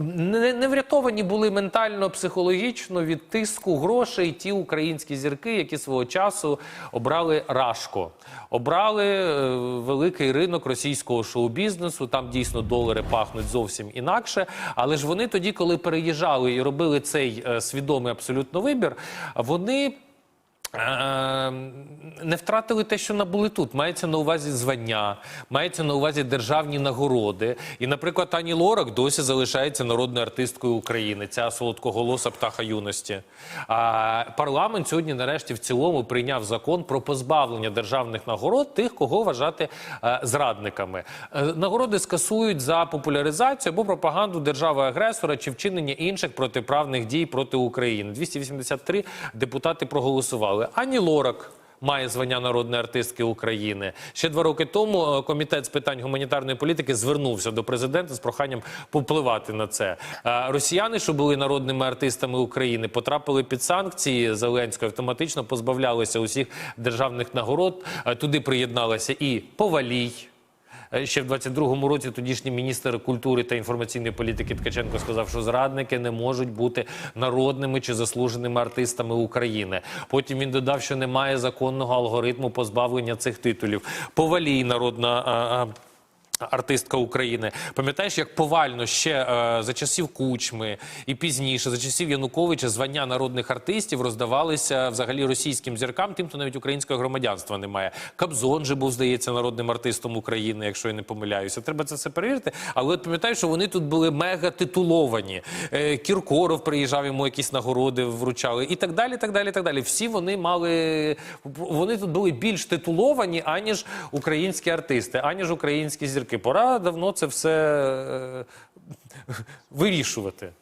Не, не врятовані були ментально, психологічно від тиску грошей ті українські зірки, які свого часу обрали Рашко, обрали е, великий ринок російського шоу-бізнесу. Там дійсно долари пахнуть зовсім інакше. Але ж вони тоді, коли переїжджали і робили цей е, свідомий абсолютно вибір, вони. Не втратили те, що набули тут. Мається на увазі звання, мається на увазі державні нагороди. І, наприклад, Ані Лорак досі залишається народною артисткою України. Ця солодкоголоса птаха юності. А парламент сьогодні, нарешті, в цілому прийняв закон про позбавлення державних нагород тих, кого вважати е, зрадниками. Е, Нагороди скасують за популяризацію або пропаганду держави-агресора чи вчинення інших протиправних дій проти України. 283 депутати проголосували. Ані Лорак. Має звання народної артистки України ще два роки тому. е, Комітет з питань гуманітарної політики звернувся до президента з проханням попливати на це. Е, Росіяни, що були народними артистами України, потрапили під санкції Зеленського, автоматично позбавлялися усіх державних нагород. Е, Туди приєдналася і Повалій. Е, Ще в 22-му році тодішній міністр культури та інформаційної політики Ткаченко сказав, що зрадники не можуть бути народними чи заслуженими артистами України. Потім він додав, що немає законного алгоритму позбавлення цих титулів. Повалій народна. Артистка України, пам'ятаєш, як повально ще е, за часів Кучми і пізніше, за часів Януковича, звання народних артистів роздавалися взагалі російським зіркам, тим, хто навіть українського громадянства не має. Кобзон же був, здається, народним артистом України, якщо я не помиляюся. Треба це все перевірити. Але от пам'ятаю, що вони тут були мега титуловані. Е, Кіркоров приїжджав, йому якісь нагороди вручали, і так далі. так далі, так далі. Всі вони мали вони тут були більш титуловані, аніж українські артисти, аніж українські зірки. Пора давно це все е, вирішувати.